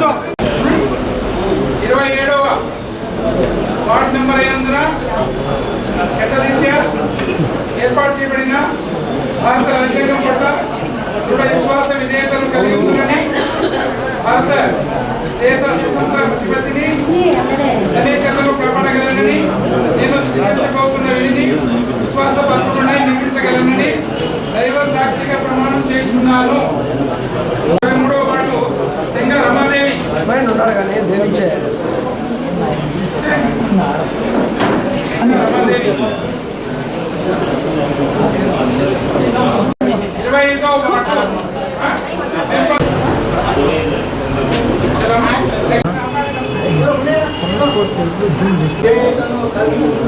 సంవత్సరం ఇరవై ఏడవ వార్డ్ నెంబర్ అయినందున చట్టరీత్యా ఏర్పాటు చేయబడిన భారత రాజ్యాంగం పట్ల దృఢ విశ్వాస విధేయతలు కలిగి ఉందని భారత దేశ స్వతంత్ర ప్రతిపత్తిని అనేకతను కాపాడగలనని నేను స్వీకరించబోతున్న విధిని విశ్వాస పరపకుండా నిర్మించగలనని దైవ సాక్షిగా ప్రమాణం చేస్తున్నాను. Eu não sei não. sei